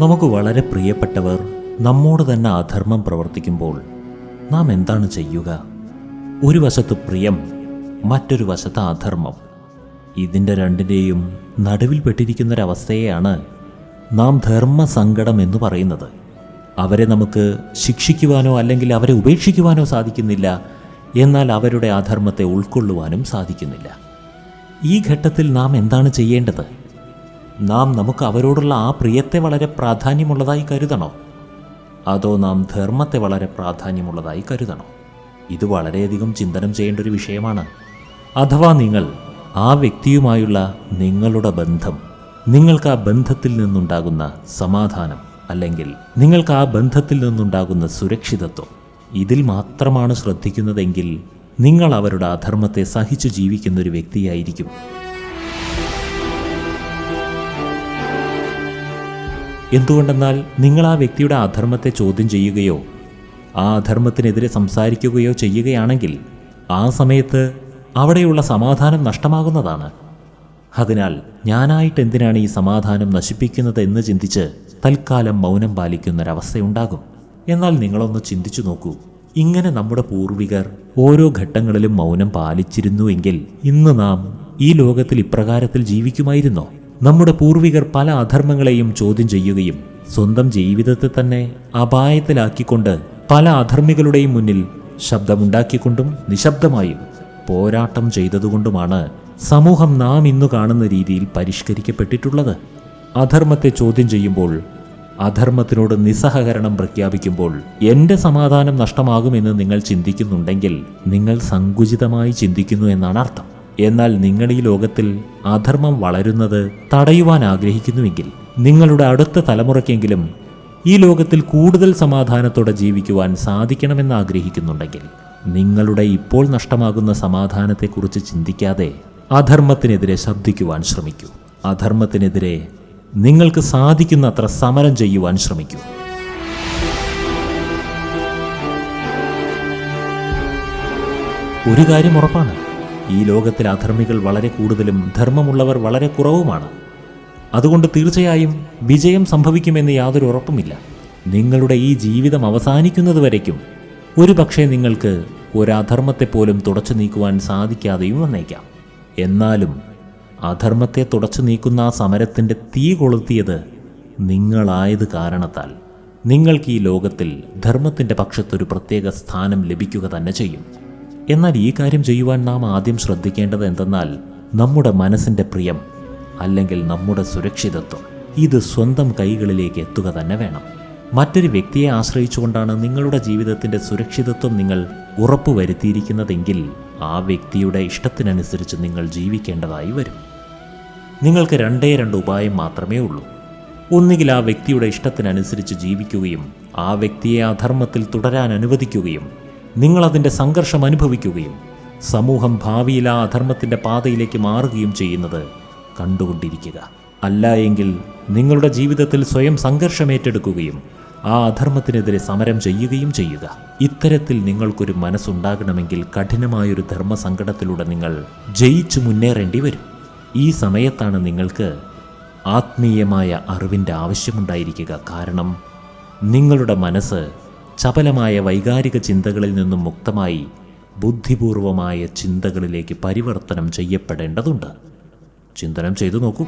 നമുക്ക് വളരെ പ്രിയപ്പെട്ടവർ നമ്മോട് തന്നെ അധർമ്മം പ്രവർത്തിക്കുമ്പോൾ നാം എന്താണ് ചെയ്യുക? ഒരു വശത്ത് പ്രിയം മറ്റൊരു വശത്ത് അധർമ്മം. ഇതിന്റെ രണ്ടിന്റെയും നടുവിൽ പെട്ടിരിക്കുന്നൊരവസ്ഥയെയാണ് നാം ധർമ്മസങ്കടം എന്ന് പറയുന്നത്. അവരെ നമുക്ക് ശിക്ഷിക്കുവാനോ അല്ലെങ്കിൽ അവരെ ഉപേക്ഷിക്കുവാനോ സാധിക്കുന്നില്ല. എന്നാൽ അവരുടെ അധർമ്മത്തെ ഉൾക്കൊള്ളുവാനും സാധിക്കുന്നില്ല. ഈ ഘട്ടത്തിൽ നാം എന്താണ് ചെയ്യേണ്ടത്? നാം നമുക്ക് അവരോടുള്ള ആ പ്രിയത്തെ വളരെ പ്രാധാന്യമുള്ളതായി കരുതണോ? അതോ നാം ധർമ്മത്തെ വളരെ പ്രാധാന്യമുള്ളതായി കരുതണോ? ഇത് വളരെയധികം ചിന്തനം ചെയ്യേണ്ട ഒരു വിഷയമാണ്. അഥവാ നിങ്ങൾ ആ വ്യക്തിയുമായുള്ള നിങ്ങളുടെ ബന്ധം നിങ്ങൾക്ക് ആ ബന്ധത്തിൽ നിന്നുണ്ടാകുന്ന സമാധാനം അല്ലെങ്കിൽ നിങ്ങൾക്ക് ആ ബന്ധത്തിൽ നിന്നുണ്ടാകുന്ന സുരക്ഷിതത്വം ഇതിൽ മാത്രമാണ് ശ്രദ്ധിക്കുന്നതെങ്കിൽ നിങ്ങൾ അവരുടെ അധർമ്മത്തെ സഹിച്ചു ജീവിക്കുന്ന ഒരു വ്യക്തിയായിരിക്കും. എന്തുകൊണ്ടെന്നാൽ നിങ്ങൾ ആ വ്യക്തിയുടെ അധർമ്മത്തെ ചോദ്യം ചെയ്യുകയോ ആ അധർമ്മത്തിനെതിരെ സംസാരിക്കുകയോ ചെയ്യുകയാണെങ്കിൽ ആ സമയത്ത് അവിടെയുള്ള സമാധാനം നഷ്ടമാകുന്നതാണ്. അതിനാൽ ഞാനായിട്ട് എന്തിനാണ് ഈ സമാധാനം നശിപ്പിക്കുന്നത് എന്ന് ചിന്തിച്ച് തൽക്കാലം മൗനം പാലിക്കുന്നൊരവസ്ഥയുണ്ടാകും. എന്നാൽ നിങ്ങളൊന്ന് ചിന്തിച്ചു നോക്കൂ. ഇങ്ങനെ നമ്മുടെ പൂർവികർ ഓരോ ഘട്ടങ്ങളിലും മൗനം പാലിച്ചിരുന്നുവെങ്കിൽ ഇന്ന് നാം ഈ ലോകത്തിൽ ഇപ്രകാരത്തിൽ ജീവിക്കുമായിരുന്നോ? നമ്മുടെ പൂർവികർ പല അധർമ്മങ്ങളെയും ചോദ്യം ചെയ്യുകയും സ്വന്തം ജീവിതത്തെ തന്നെ അപായത്തിലാക്കിക്കൊണ്ട് പല അധർമ്മികളുടെയും മുന്നിൽ ശബ്ദമുണ്ടാക്കിക്കൊണ്ടും നിശബ്ദമായും പോരാട്ടം ചെയ്തതുകൊണ്ടുമാണ് സമൂഹം നാം ഇന്നു കാണുന്ന രീതിയിൽ പരിഷ്കരിക്കപ്പെട്ടിട്ടുള്ളത്. അധർമ്മത്തെ ചോദ്യം ചെയ്യുമ്പോൾ അധർമ്മത്തിനോട് നിസ്സഹകരണം പ്രഖ്യാപിക്കുമ്പോൾ എന്റെ സമാധാനം നഷ്ടമാകുമെന്ന് നിങ്ങൾ ചിന്തിക്കുന്നുണ്ടെങ്കിൽ നിങ്ങൾ സങ്കുചിതമായി ചിന്തിക്കുന്നു എന്നാണ് അർത്ഥം. എന്നാൽ നിങ്ങൾ ഈ ലോകത്തിൽ അധർമ്മം വളരുന്നത് തടയുവാൻ ആഗ്രഹിക്കുന്നുവെങ്കിൽ നിങ്ങളുടെ അടുത്ത തലമുറയ്ക്കെങ്കിലും ഈ ലോകത്തിൽ കൂടുതൽ സമാധാനത്തോടെ ജീവിക്കുവാൻ സാധിക്കണമെന്ന് ആഗ്രഹിക്കുന്നുണ്ടെങ്കിൽ നിങ്ങളുടെ ഇപ്പോൾ നഷ്ടമാകുന്ന സമാധാനത്തെക്കുറിച്ച് ചിന്തിക്കാതെ അധർമ്മത്തിനെതിരെ ശബ്ദിക്കുവാൻ ശ്രമിക്കൂ. അധർമ്മത്തിനെതിരെ നിങ്ങൾക്ക് സാധിക്കുന്നത്ര സമരം ചെയ്യുവാൻ ശ്രമിക്കൂ. ഒരു കാര്യം ഉറപ്പാണ്. ഈ ലോകത്തിൽ അധർമ്മികൾ വളരെ കൂടുതലും ധർമ്മമുള്ളവർ വളരെ കുറവുമാണ്. അതുകൊണ്ട് തീർച്ചയായും വിജയം സംഭവിക്കുമെന്ന് യാതൊരു ഉറപ്പുമില്ല. നിങ്ങളുടെ ഈ ജീവിതം അവസാനിക്കുന്നതുവരയ്ക്കും ഒരു പക്ഷേ നിങ്ങൾക്ക് ഒരധർമ്മത്തെപ്പോലും തുടച്ചു നീക്കുവാൻ സാധിക്കാതെയും വന്നേക്കാം. എന്നാലും അധർമ്മത്തെ തുടച്ചു നീക്കുന്ന ആ സമരത്തിന്റെ തീ കൊളുത്തിയത് നിങ്ങളായത് കാരണത്താൽ. നിങ്ങൾക്ക് ഈ ലോകത്തിൽ ധർമ്മത്തിന്റെ പക്ഷത്തൊരു പ്രത്യേക സ്ഥാനം ലഭിക്കുക തന്നെ ചെയ്യും. എന്നാൽ ഈ കാര്യം ചെയ്യുവാൻ നാം ആദ്യം ശ്രദ്ധിക്കേണ്ടത് എന്തെന്നാൽ നമ്മുടെ മനസ്സിന്റെ പ്രിയം അല്ലെങ്കിൽ നമ്മുടെ സുരക്ഷിതത്വം. ഇത് സ്വന്തം കൈകളിലേക്ക് എത്തുക തന്നെ വേണം. മറ്റൊരു വ്യക്തിയെ ആശ്രയിച്ചുകൊണ്ടാണ് നിങ്ങളുടെ ജീവിതത്തിന്റെ സുരക്ഷിതത്വം നിങ്ങൾ ഉറപ്പുവരുത്തിയിരിക്കുന്നതെങ്കിൽ ആ വ്യക്തിയുടെ ഇഷ്ടത്തിനനുസരിച്ച് നിങ്ങൾ ജീവിക്കേണ്ടതായി വരും. നിങ്ങൾക്ക് രണ്ടേ രണ്ട് ഉപായം മാത്രമേ ഉള്ളൂ. ഒന്നുകിൽ ആ വ്യക്തിയുടെ ഇഷ്ടത്തിനനുസരിച്ച് ജീവിക്കുകയും ആ വ്യക്തിയെ അധർമ്മത്തിൽ തുടരാൻ അനുവദിക്കുകയും നിങ്ങൾ അതിന്റെ സംഘർഷം അനുഭവിക്കുകയും സമൂഹം ഭാവിയിൽ ആ അധർമ്മത്തിന്റെ പാതയിലേക്ക് മാറുകയും ചെയ്യുന്നത് കണ്ടുകൊണ്ടിരിക്കുക. അല്ല എങ്കിൽ നിങ്ങളുടെ ജീവിതത്തിൽ സ്വയം സംഘർഷമേറ്റെടുക്കുകയും ആ അധർമ്മത്തിനെതിരെ സമരം ചെയ്യുകയും ചെയ്യുക. ഇത്തരത്തിൽ നിങ്ങൾക്കൊരു മനസ്സുണ്ടാകണമെങ്കിൽ കഠിനമായൊരു ധർമ്മസങ്കടത്തിലൂടെ നിങ്ങൾ ജയിച്ചു മുന്നേറേണ്ടി വരും. ഈ സമയത്താണ് നിങ്ങൾക്ക് ആത്മീയമായ അറിവിന്റെ ആവശ്യമുണ്ടായിരിക്കുക. കാരണം നിങ്ങളുടെ മനസ്സ് ചപലമായ വൈകാരിക ചിന്തകളിൽ നിന്നും മുക്തമായി ബുദ്ധിപൂർവമായ ചിന്തകളിലേക്ക് പരിവർത്തനം ചെയ്യപ്പെടേണ്ടതുണ്ട്. ചിന്തനം ചെയ്തു നോക്കൂ.